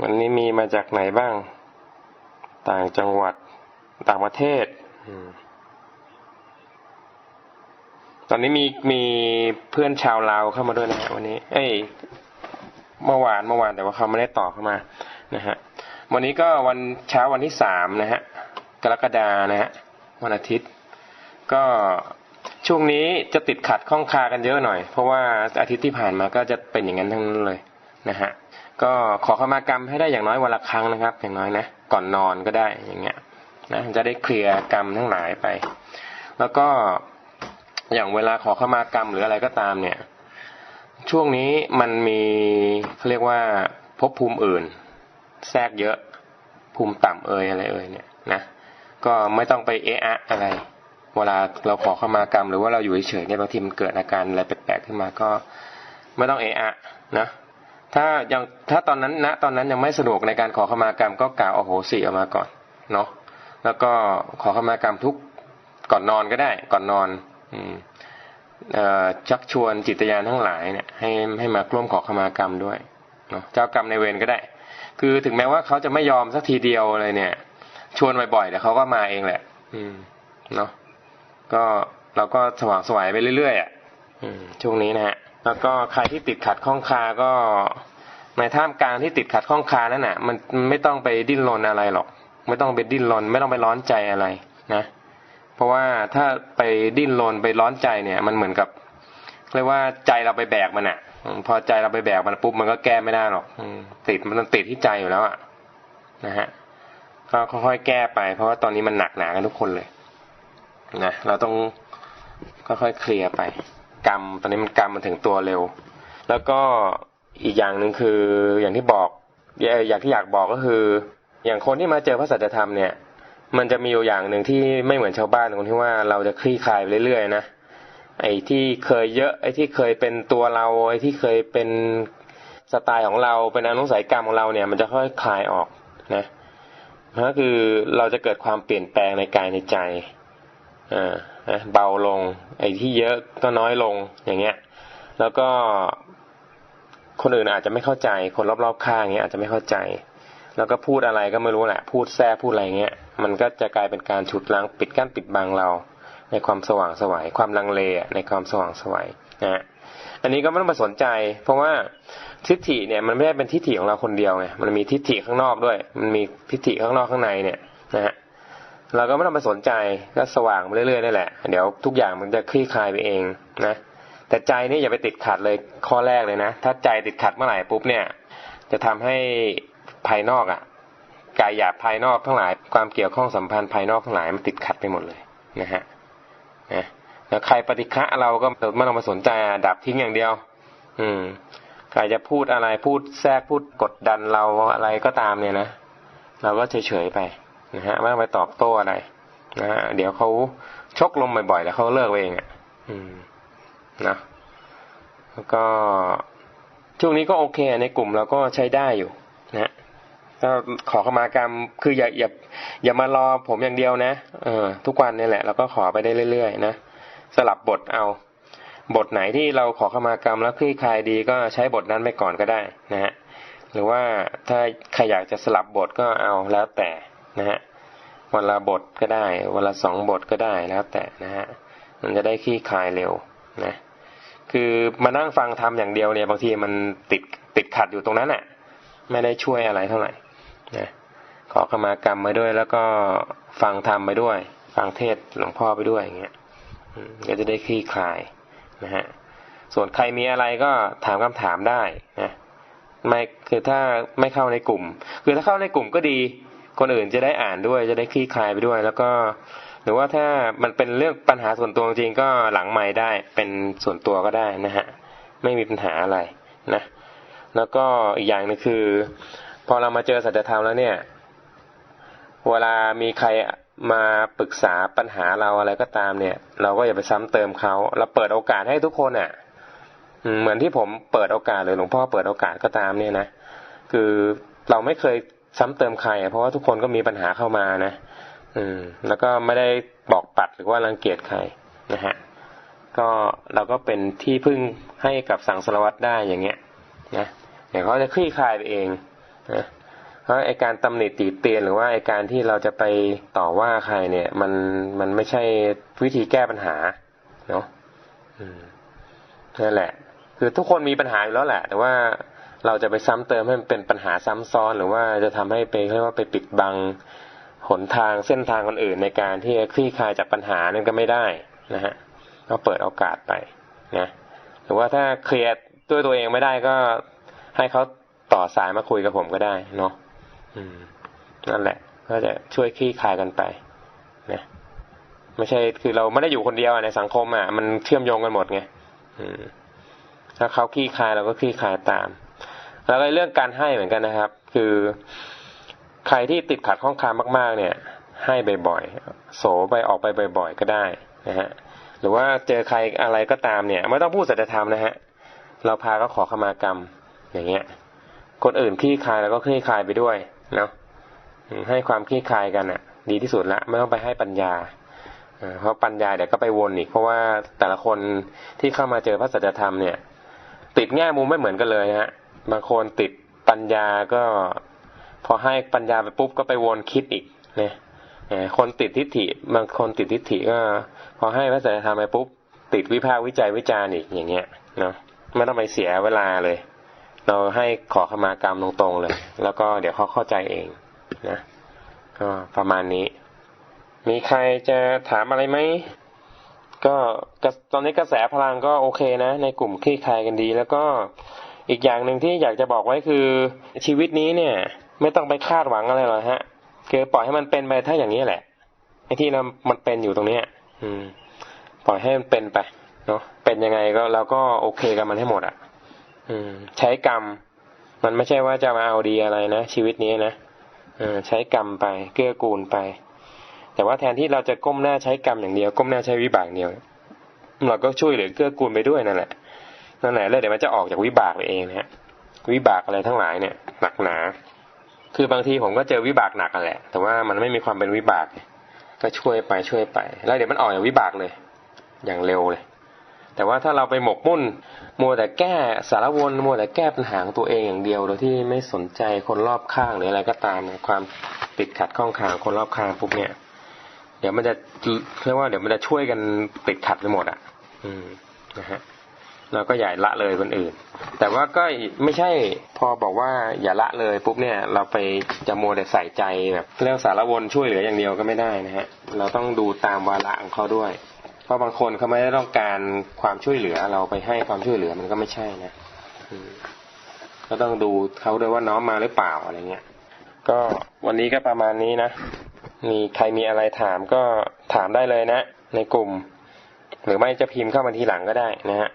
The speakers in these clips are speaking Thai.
วันนี้มีมาจากไหนบ้าง ต่างจังหวัด ต่างประเทศอืมตอนนี้มีมีเพื่อนชาวลาวเข้ามาด้วยนะฮะวันนี้ เอ้ย เมื่อวานเมื่อวานแต่ว่าเขาไม่ได้ต่อเข้ามา นะฮะ วันนี้ก็วันเช้าวันที่สามนะฮะ กรกฎานะฮะ วันอาทิตย์ ก็ช่วงนี้จะติดขัดข้องคากันเยอะหน่อย เพราะว่าอาทิตย์ที่ผ่านมาก็จะเป็นอย่างนั้นทั้งนั้นเลย นะฮะ ก็ขอขมากรรมให้ได้อย่างน้อยวันละครั้งนะครับ อย่างน้อยนะก่อนนอนก็ได้อย่างเงี้ยนะจะได้เคลียร์กรรมทั้งหลายไป แล้วก็อย่างเวลาขอขมากรรมหรืออะไรก็ตามเนี่ย ช่วงนี้มันมีเขาเรียกว่าภพภูมิอื่น แทรกเยอะภูมิต่ำเอ่ยอะไรเอ่ยเนี่ยนะก็ไม่ต้องไปเอะอะอะไร เวลาเราขอขมากรรม หรือว่าเราอยู่เฉยๆเนี่ยบางทีมันเกิดอาการอะไรแปลกๆขึ้นมาก็ไม่ต้องเอะอะนะ ถ้ายังถ้าตอนนั้นณตอนนั้นยังไม่สะดวกในการขอขมากรรมก็กล่าวอโหสิออกมาก่อนเนาะแล้วก็ขอขมากรรมทุกก่อนนอนก็ได้ ก่อนนอน อืมเอ่อชักชวนจิตยานทั้งหลายเนี่ยให้ให้มาร่วมขอขมากรรมด้วยเนาะเจ้ากรรมในเวรก็ได้ คือถึงแม้ว่าเขาจะไม่ยอมสักทีเดียวเลยเนี่ย ชวนบ่อยๆเดี๋ยวเขาก็มาเองแหละ อืมเนาะก็เราก็สว่างสวายไปเรื่อยๆอะอืมช่วงนี้นะฮะแล้วก็ใครที่ติดขัดข้องคาก็ ในท่ามกลางที่ติดขัดข้องคานั่นน่ะ มันไม่ต้องไปดิ้นรนอะไรหรอก ไม่ต้องไปดิ้นรน ไม่ต้องไปร้อนใจอะไรนะ เพราะว่าถ้าไปดิ้นรนไปร้อนใจเนี่ย มันเหมือนกับเรียกว่าใจเราไปแบกมันอะ พอใจเราไปแบกมันปุ๊บมันก็แก้ไม่ได้หรอกติดมันติดที่ใจอยู่แล้วอะนะฮะก็ค่อยๆแก้ไป เพราะว่าตอนนี้มันหนักหนากันทุกคนเลยนะเราต้องค่อยๆเคลียร์ไป กรรมตอนนี้มันกรรมมันถึงตัวเร็ว แล้วก็ อีกอย่างหนึ่งคืออย่างที่บอกอยางที่อยากบอกก็คือ อย่างคนที่มาเจอพระสัจธรรมเนี่ย มันจะมีอยู่อย่างหนึ่งที่ไม่เหมือนชาวบ้านตรงที่ว่าเราจะคลี่คลายไปเรื่อยๆนะไอ้ที่เคยเยอะไอ้ที่เคยเป็นตัวเราไอ้ที่เคยเป็นสไตล์ของเราเป็นอนุสัยกรรมของเราเนี่ย มันจะค่อยคลายออกนะก็คือเราจะเกิดความเปลี่ยนแปลงในกายในใจอ่านะเบาลง ไอ้ที่เยอะก็น้อยลงอย่างเงี้ย แล้วก็ คนอื่นอาจจะไม่เข้าใจ คนรอบๆข้างเงี้ยอาจจะไม่เข้าใจ แล้วก็พูดอะไรก็ไม่รู้แหละ พูดแทรกพูดอะไรเงี้ย มันก็จะกลายเป็นการฉุดล้างปิดกั้นปิดบังเรา ในความสว่างสวายความลังเลในความสว่างสวายนะฮะอันนี้ก็ไม่ต้องไปสนใจ เพราะว่าทิฏฐิเนี่ยมันไม่ได้เป็นทิฏฐิของเราคนเดียวไงมันมีทิฏฐิข้างนอกด้วย มันมีทิฏฐิข้างนอกข้างในเนี่ยนะฮะเราก็ไม่ต้องไปสนใจก็สว่างไปเรื่อยๆนี่แหละ เดี๋ยวทุกอย่างมันจะคลี่คลายไปเองนะ แต่ใจนี่อย่าไปติดขัดเลยข้อแรกเลยนะ ถ้าใจติดขัดเมื่อไหร่ปุ๊บเนี่ย จะทำให้ภายนอกอะ่ะกายหยาบภายนอกทั้งหลาย ความเกี่ยวข้องสัมพันธ์ภายนอกทั้งหลายมันติดขัดไปหมดเลยนะฮะนะแล้วใครปฏิฆะเราก็ไม่ต้องมาสนใจดับทิ้งอย่างเดียว อืมใครจะพูดอะไรพูดแทรกพูดกดดันเราอะไรก็ตามเนี่ยนะเราก็เฉยๆไปนะฮะไม่ต้องไปตอบโต้อะไรนะฮะเดี๋ยวเขาชกลมบ่อยๆแล้วเขาเลิกเองอะ อืม นะแล้วก็ช่วงนี้ก็โอเค ในกลุ่มเราก็ใช้ได้อยู่นะก็ขอขมากรรมคืออย่าอย่าอย่ามารอผมอย่างเดียวนะเออทุกวันนี่แหละเราก็ขอไปได้เรื่อยๆนะสลับบทเอา บทไหนที่เราขอขมากรรมแล้วคลี่คลายดีก็ใช้บทนั้นไปก่อนก็ได้นะฮะหรือว่าถ้าใครอยากจะสลับบทก็เอาแล้วแต่นะฮะวันละบทก็ได้วันละสองบทก็ได้แล้วแต่นะฮะมันจะได้คลี่คลายเร็ว นะคือมานั่งฟังทำอย่างเดียวเนี่ยบางทีมันติดติดขัดอยู่ตรงนั้นน่ะ ไม่ได้ช่วยอะไรเท่าไหร่นะขอขมากรรมไปด้วย แล้วก็ฟังธรรมไปด้วย ฟังเทศหลวงพ่อไปด้วยอย่างเงี้ยก็จะได้คลี่คลายนะฮะส่วนใครมีอะไรก็ถามคำถามได้นะไม่คือถ้าไม่เข้าในกลุ่ม คือถ้าเข้าในกลุ่มก็ดี คนอื่นจะได้อ่านด้วย จะได้คลี่คลายไปด้วย แล้วก็ หรือว่าถ้ามันเป็นเรื่องปัญหาส่วนตัวจริงก็หลังไม่ได้เป็นส่วนตัวก็ได้นะฮะไม่มีปัญหาอะไรนะ แล้วก็อีกอย่างนึงคือ พอเรามาเจอสัจธรรมแล้วเนี่ย เวลามีใครมาปรึกษาปัญหาเราอะไรก็ตามเนี่ย เราก็อย่าไปซ้ำเติมเขาเราเปิดโอกาสให้ทุกคนอะเหมือนที่ผมเปิดโอกาสหรือหลวงพ่อเปิดโอกาสก็ตามเนี่ยนะคือเราไม่เคยซ้ำเติมใครเพราะว่าทุกคนก็มีปัญหาเข้ามานะ อืม แล้วก็ไม่ได้บอกปัดหรือว่ารังเกียจใครนะฮะ ก็เราก็เป็นที่พึ่งให้กับสังสารวัตรได้อย่างเงี้ย นะเดี๋ยวเขาจะคลี่คลายไปเองนะเพราะไอการตำหนิติเตียนหรือว่าไอการที่เราจะไปต่อว่าใครเนี่ย มันมันไม่ใช่วิธีแก้ปัญหาเนาะอืมนั่นแหละ คือทุกคนมีปัญหาอยู่แล้วแหละ แต่ว่าเราจะไปซ้ำเติมให้มันเป็นปัญหาซ้ำซ้อน หรือว่าจะทำให้ไปเรียกว่าไปปิดบัง หนทางเส้นทางคนอื่นในการที่จะคลี่คลายจากปัญหานั่นก็ไม่ได้นะฮะก็เปิดโอกาสไปนะหรือว่าถ้าเคลียร์ด้วยตัวเองไม่ได้ก็ให้เขาต่อสายมาคุยกับผมก็ได้เนาะอืมนั่นแหละ ก็จะช่วยคลี่คลายกันไปนะไม่ใช่คือเราไม่ได้อยู่คนเดียวในสังคมอะมันเชื่อมโยงกันหมดไงอืมถ้าเขาคลี่คลายเราก็คลี่คลายตาม แล้วก็เรื่องการให้เหมือนกันนะครับ คือ ใครที่ติดขัดข้องคามมาก ๆ เนี่ย ให้บ่อยๆโสไปออกไปบ่อย ๆ ก็ได้นะฮะหรือว่าเจอใครอะไรก็ตามเนี่ยไม่ต้องพูดสัจธรรมนะฮะเราพาก็ขอขมากรรม อย่างเงี้ย คนอื่นคลี่คลายแล้วก็คลี่คลายไปด้วยเนาะให้ความคลี่คลายกันอะ ดีที่สุดละไม่ต้องไปให้ปัญญาเพราะปัญญาเดี๋ยวก็ไปวนอีก เพราะว่าแต่ละคนที่เข้ามาเจอพระสัจธรรมเนี่ย ติดแง่มุมไม่เหมือนกันเลยฮะบางคนติดปัญญาก็ พอให้ปัญญาไปปุ๊บก็ไปวนคิดอีกเนี่ยคนติดทิฏฐิบางคนติดทิฏฐิก็ พอให้พระสัจธรรมไปปุ๊บติดวิพากษ์วิจัยวิจารณ์อีกอย่างเงี้ยเนาะไม่ต้องไปเสียเวลาเลย เราให้ขอขมากรรมตรงๆเลย แล้วก็เดี๋ยวเขาเข้าใจเองนะก็ประมาณนี้ มีใครจะถามอะไรไหมก็ตอนนี้กระแสพลังก็โอเคนะ ในกลุ่มคลี่คลายกันดี แล้วก็อีกอย่างหนึ่งที่อยากจะบอกไว้คือชีวิตนี้เนี่ย ไม่ต้องไปคาดหวังอะไรหรอกฮะคือปล่อยให้มันเป็นไปถ้าอย่างนี้แหละไอ้ที่เรามันเป็นอยู่ตรงเนี้ย อืม ปล่อยให้มันเป็นไปเนาะเป็นยังไงก็เราก็โอเคกับมันให้หมดอะ อืม ใช้กรรม มันไม่ใช่ว่าจะมาเอาดีอะไรนะชีวิตนี้นะเออใช้กรรมไป เกื้อกูลไป แต่ว่าแทนที่เราจะก้มหน้าใช้กรรมอย่างเดียว ก้มหน้าใช้วิบากเดียวเราก็ช่วยเหลือเกื้อกูลไปด้วยนั่นแหละนั่นแหละแล้วเดี๋ยวมันจะออกจากวิบากไปเองนะฮะวิบากอะไรทั้งหลายเนี่ยหนักหนา คือบางทีผมก็เจอวิบากหนักกันแหละ แต่ว่ามันไม่มีความเป็นวิบาก ก็ช่วยไปช่วยไป แล้วเดี๋ยวมันออกจากวิบากเลย อย่างเร็วเลย แต่ว่าถ้าเราไปหมกมุ่น มัวแต่แก้สารวนมัวแต่แก้ปัญหาของตัวเองอย่างเดียว โดยที่ไม่สนใจคนรอบข้างหรืออะไรก็ตามความติดขัดข้องขางคนรอบข้างปุ๊บเนี่ย เดี๋ยวมันจะเรียกว่าเดี๋ยวมันจะช่วยกันติดขัดไปหมดอะ อืมนะฮะ เราก็อย่าละเลยคนอื่น แต่ว่าก็ไม่ใช่พอบอกว่าอย่าละเลยปุ๊บเนี่ย เราไปจะโมแต่ใส่ใจแบบเรื่องสารวนช่วยเหลืออย่างเดียวก็ไม่ได้นะฮะ เราต้องดูตามวาระของเขาด้วย เพราะบางคนเขาไม่ได้ต้องการความช่วยเหลือ เราไปให้ความช่วยเหลือมันก็ไม่ใช่นะก็ต้องดูเขาด้วยว่าน้อมมาหรือเปล่าอะไรเงี้ย ก็วันนี้ก็ประมาณนี้นะมีใครมีอะไรถามก็ถามได้เลยนะ ในกลุ่ม หรือไม่จะพิมพ์เข้ามาทีหลังก็ได้นะฮะ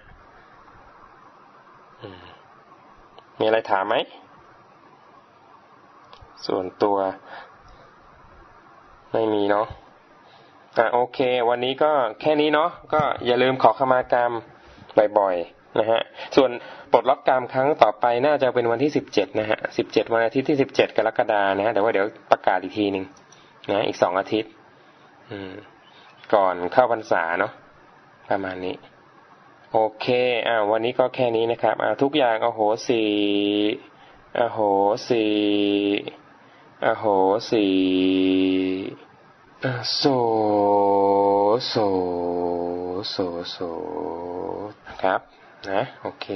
มีอะไรถามไหม ส่วนตัว ไม่มีเนาะอะโอเค วันนี้ก็แค่นี้เนาะก็อย่าลืมขอขมากรรมบ่อยๆนะฮะ ส่วนปลดล็อกกรรมครั้งต่อไปน่าจะเป็นวันที่สิบเจ็ดนะฮะสิบเจ็ดวันอาทิตย์ที่สิบเจ็ดกรกฎานะฮะแต่ว่าเดี๋ยวประกาศอีกทีหนึ่งนะอีกสองอาทิตย์ อืม ก่อนเข้าพรรษาเนาะประมาณนี้ โอเคอ่าวันนี้ก็แค่นี้นะครับอ่าทุกอย่างอโหสีอโหสีอโหสีโสโสโสโสครับนะโอเค